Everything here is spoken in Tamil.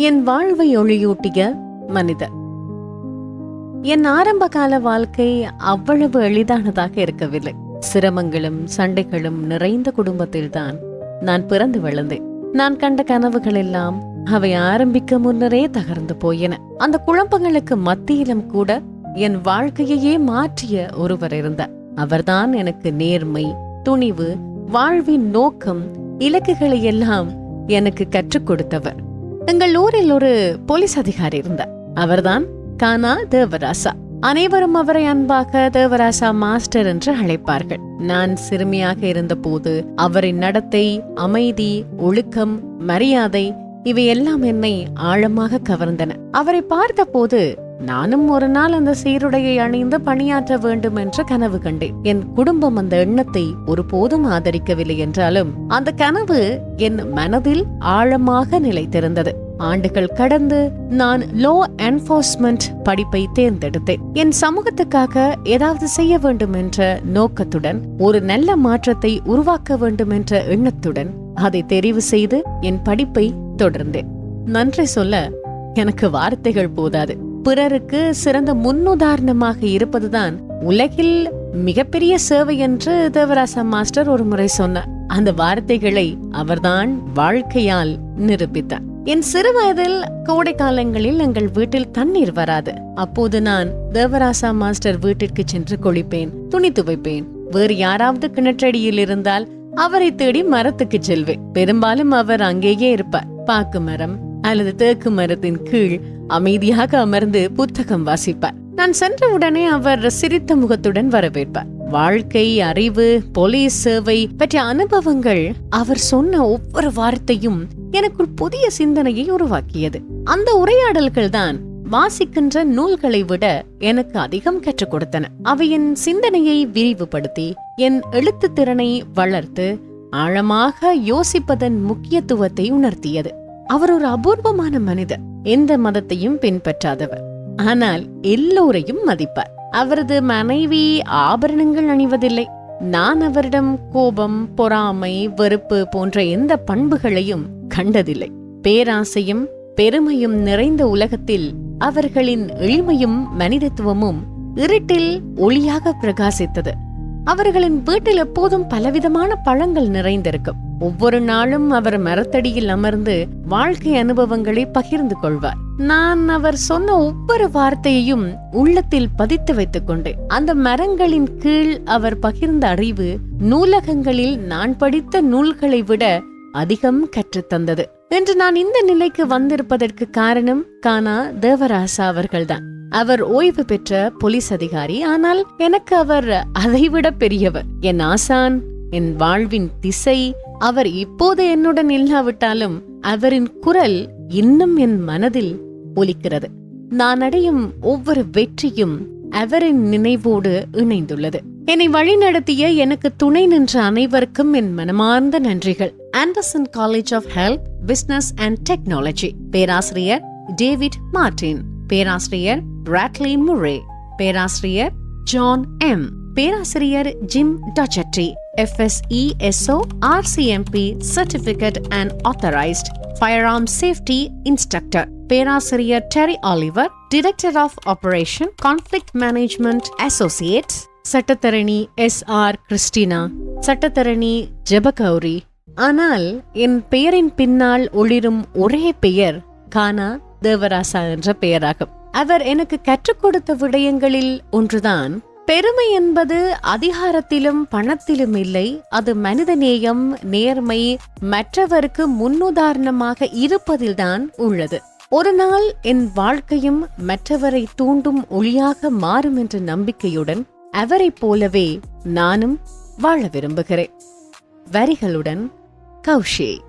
என் வாழ்வை ஒளியூட்டிய மனிதர். என் ஆரம்ப கால வாழ்க்கை அவ்வளவு எளிதானதாக இருக்கவில்லை. சிரமங்களும் சண்டைகளும் நிறைந்த குடும்பத்தில்தான் நான் பிறந்து வளர்ந்தேன். நான் கண்ட கனவுகள் எல்லாம் அவை ஆரம்பிக்க முன்னரே தகர்ந்து போயின. அந்த குழப்பங்களுக்கு மத்தியிலும் கூட என் வாழ்க்கையையே மாற்றிய ஒருவர் இருந்தார். அவர்தான் எனக்கு நேர்மை துணிவு வாழ்வின் நோக்கம் இலக்குகளை எல்லாம் எனக்கு கற்றுக் கொடுத்தவர். எங்கள் ஊரில் ஒரு போலீஸ் அதிகாரி இருந்தார். அவர்தான் கானா தேவராசா. அனைவரும் அவரை அன்பாக தேவராசா மாஸ்டர் என்று அழைப்பார்கள். நான் சிறுமியாக இருந்தபோது அவரின் நடத்தை அமைதி ஒழுக்கம் மரியாதை இவை எல்லாம் என்னை ஆழமாக கவர்ந்தன. அவரை பார்த்தபோது நானும் ஒரு நாள் அந்த சீருடையை அணிந்து பணியாற்ற வேண்டும் என்ற கனவு கண்டேன். என் குடும்பம் அந்த எண்ணத்தை ஒருபோதும் ஆதரிக்கவில்லை என்றாலும் அந்த கனவு என் மனதில் ஆழமாக நிலைத்திருந்தது. ஆண்டுகள் கடந்து நான் லோ என்போர்ஸ்மெண்ட் படிப்பை தேர்ந்தெடுத்தேன். என் சமூகத்துக்காக ஏதாவது செய்ய வேண்டும் என்ற நோக்கத்துடன் ஒரு நல்ல மாற்றத்தை உருவாக்க வேண்டும் என்ற எண்ணத்துடன் அதை தெரிவு செய்து என் படிப்பை தொடர்ந்தேன். நன்றி சொல்ல எனக்கு வார்த்தைகள் போதாது. பிறருக்கு சிறந்த முன்னுதாரணமாக இருப்பதுதான் உலகில் மிகப்பெரிய சேவை என்று தேவராசா மாஸ்டர் ஒரு முறை சொன்னார். அந்த வார்த்தைகளை அவர்தான் வாழ்க்கையால் நிரூபித்தார். என் சிறு வயதில் கோடை காலங்களில் எங்கள் வீட்டில் தண்ணீர் வராது. அப்போது நான் தேவராசா மாஸ்டர் வீட்டிற்கு சென்று குளிப்பேன் துணி துவைப்பேன். வேறு யாராவது கிணற்றடியில் இருந்தால் அவரை தேடி மரத்துக்கு செல்வேன். பெரும்பாலும் அவர் அங்கேயே இருப்பார். பாக்கு மரம் அல்லது தேக்கு மரத்தின் கீழ் அமைதியாக அமர்ந்து புத்தகம் வாசிப்பார். நான் சென்றவுடனே அவர் சிரித்த முகத்துடன் வரவேற்பார். வாழ்க்கை அறிவு போலீஸ் சேவை பற்றிய அனுபவங்கள் அவர் சொன்ன ஒவ்வொரு வார்த்தையும் எனக்குள் புதிய சிந்தனையை உருவாக்கியது. அந்த உரையாடல்கள் தான் வாசிக்கின்ற நூல்களை விட எனக்கு அதிகம் கற்றுக் கொடுத்தன. அவை என் சிந்தனையை விரிவுபடுத்தி என் எழுத்து திறனை வளர்த்து ஆழமாக யோசிப்பதன் முக்கியத்துவத்தை உணர்த்தியது. அவர் ஒரு அபூர்வமான மனிதர். எந்த மதத்தையும் பின்பற்றாதவர். ஆனால் எல்லோரையும் மதிப்பார். அவரது மனைவி ஆபரணங்கள் அணிவதில்லை. நான் அவரிடம் கோபம் பொறாமை வெறுப்பு போன்ற எந்த பண்புகளையும் கண்டதில்லை. பேராசையும் பெருமையும் நிறைந்த உலகத்தில் அவர்களின் எளிமையும் மனிதத்துவமும் இருட்டில் ஒளியாக பிரகாசித்தது. அவர்களின் வீட்டில் எப்போதும் பலவிதமான பழங்கள் நிறைந்திருக்கும். ஒவ்வொரு நாளும் அவர் மரத்தடியில் அமர்ந்து வாழ்க்கை அனுபவங்களை பகிர்ந்து கொள்வார். நான் அவர் சொன்ன ஒவ்வொரு வார்த்தையையும் உள்ளத்தில் பதித்து வைத்துக் கொண்டேன். அந்த மரங்களின் கீழ் அவர் பகிர்ந்த அறிவு நூலகங்களில் நான் படித்த நூல்களை விட அதிகம் கற்றுத்தந்தது. என்று நான் இந்த நிலைக்கு வந்திருப்பதற்கு காரணம் கானா தேவராசா அவர்கள்தான். அவர் ஓய்வு பெற்ற போலீஸ் அதிகாரி ஆனால் எனக்கு அவர் அதைவிட பெரியவர். என் ஆசான் என் வாழ்வின் திசை அவர் இப்போது என்னுடன் இல்லாவிட்டாலும் அவரின் குரல் இன்னும் என் மனதில் ஒலிக்கிறது. நான் அடையும் ஒவ்வொரு வெற்றியும் அவரின் நினைவோடு இணைந்துள்ளது. என்னை வழிநடத்திய எனக்கு துணை நின்ற அனைவருக்கும் என் மனமார்ந்த நன்றிகள். Anderson college of health business and technology. பேராசிரியர் டேவிட் மார்டின். பேராசிரியர் பிராட்லி முரே. பேராசிரியர் ஜான் எம். பேராசிரியர் Jim டச்சட்டி RCMP certificate and authorised firearm safety instructor பேராசிரியர் Terry Oliver director of operation conflict management associates சட்டத்தரணி எஸ் ஆர் கிறிஸ்டினா சட்டத்தரணி ஜெபகௌரி. ஆனால் என் பெயரின் பின்னால் ஒளிரும் ஒரே பெயர் கானா தேவராசா என்ற பெயராகும். அவர் எனக்கு கற்றுக் கொடுத்த விடயங்களில் ஒன்றுதான். பெருமை என்பது அதிகாரத்திலும் பணத்திலும் இல்லை. அது மனிதநேயம் நேர்மை மற்றவருக்கு முன்னுதாரணமாக இருப்பதில்தான் உள்ளது. ஒரு நாள் என் வாழ்க்கையும் மற்றவரை தூண்டும் ஒளியாக மாறும் என்ற நம்பிக்கையுடன் அவரைப் போலவே நானும் வாழ விரும்புகிறேன். வரிகளுடன் கௌஷிக்.